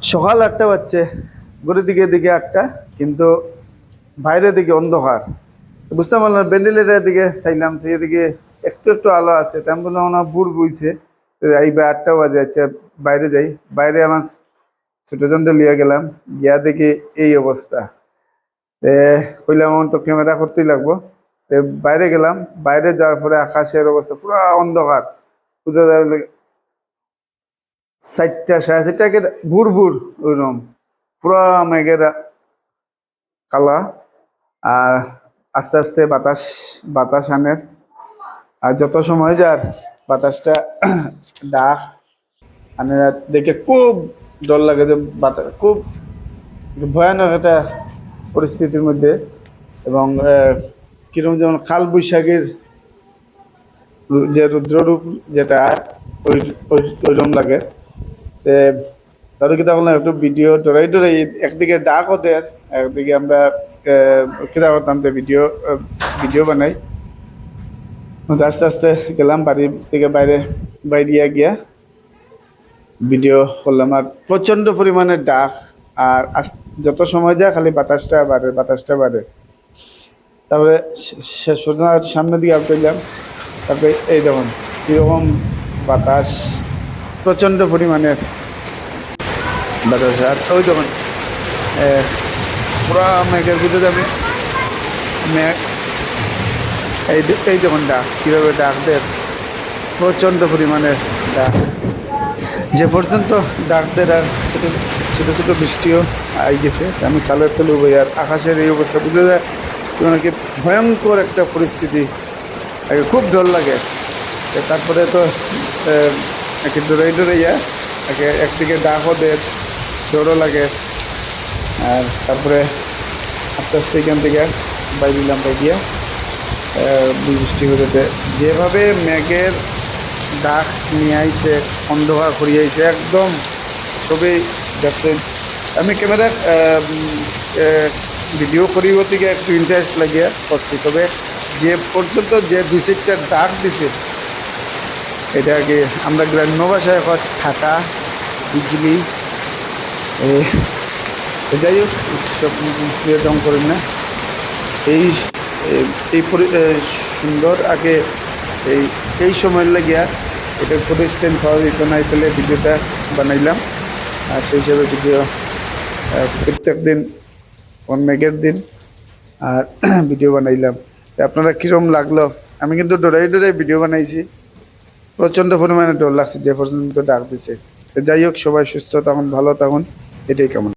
সকাল আটটা বাজছে ঘরের দিকে দিকে আটটা, কিন্তু বাইরের দিকে অন্ধকার। বুঝতে পারলাম না ভেন্টিলেটারের দিকে চাইলাম, সেই দিকে একটু একটু আলো আছে, তেমন মনে বুড় বইছে। এই বা আটটা বাজে আচ্ছা বাইরে যাই। বাইরে আমার ছোট জনটা লিয়ে গেলাম, গিয়া দেখি এই অবস্থা। তে কইলাম, আমার তো ক্যামেরা করতেই লাগবো। তে বাইরে গেলাম, বাইরে যাওয়ার পরে আকাশের অবস্থা পুরো অন্ধকার। বুঝা যাবে চারটা, সাড়ে চারটা চারটাকে ভুর ভুর ওইরকম। পুরো মেঘের কালা। আর আস্তে আস্তে বাতাস বাতাস আনের আর যত সময় যার, বাতাসটা ডাক আনে। দেখে খুব ডর লাগে যে বাতাস, খুব ভয়ানক একটা পরিস্থিতির মধ্যে। এবং কিরম যেমন কাল বৈশাখীর যে রুদ্ররূপ যেটা, ওই, ওই- ওইরকম লাগে। তে তাহলে কিতা বললাম একটু ভিডিও ডরাই ডরাই একদিকে ডাক ওদের একদিকে আমরা আহ, কিতা করতাম যে ভিডিও ভিডিও বানাই। আস্তে আস্তে গেলাম বাড়ি থেকে বাইরে বাইরিয়া গিয়া ভিডিও করলাম। আর প্রচণ্ড পরিমাণে ডাক আর যত সময় যায় খালি বাতাসটা বাড়ে বাতাসটা বাড়ে। তারপরে শেষ পর্যন্ত সামনের দিকে আপলাম তারপরে এই দেখুন কীরকম বাতাস। প্রচণ্ড পরিমাণের বাতাস আর ওই দেখুন এ, পুরা মেঘের ভিতরে যাবে মেঘ এই এই দেখুন ডাক কীভাবে ডাক দেয় প্রচণ্ড পরিমাণের ডাক যে পর্যন্ত ডাক দেয় আর ছোটো ছোটো ছোটো বৃষ্টিও আই গেছে আমি সালের তলু বই আর আকাশের এই অবস্থা বুঝে যায় কি ভয়ঙ্কর একটা পরিস্থিতি। খুব ডর লাগে তারপরে তো একে ডরাই ডরাইয়া একে একদিকে ডাকও দেয় ডরও লাগে। আর তারপরে আস্তে আস্তে এখান থেকে বাইরে দিলাম বাই দিয়া। বৃষ্টি হতে যেভাবে মেঘের ডাক নিয়ে আইছে, অন্ধকার করিয়ে আইছে, একদম সবই দেখছে আমি ক্যামেরা ভিডিও করি থেকে একটু ইন্টারেস্ট লাগিয়ে করছি। তবে যে পর্যন্ত যে দুই চারটা ডাক দিছে এটা কি আমরা গ্রাম্য ভাষায় এখন থাকা বিজলি যাই হোক, সব দম করেন না। এই এই সুন্দর আগে এই এই সময় লাগিয়া এটা ফটো স্ট্যান্ড পাওয়া যেত না তাহলে ভিডিওটা বানাইলাম। আর সেই হিসাবে ভিডিও প্রত্যেক দিন, কোন মেঘের দিন, আর ভিডিও বানাইলাম। আপনারা কীরকম লাগল? আমি কিন্তু ডরাই ডরাই ভিডিও বানাইছি। প্রচণ্ড পরিমাণে ডর লাগছে, যে পর্যন্ত ডাক দিছে। যাই হোক, সবাই সুস্থ তখন ভালো তখন এটাই কেমন।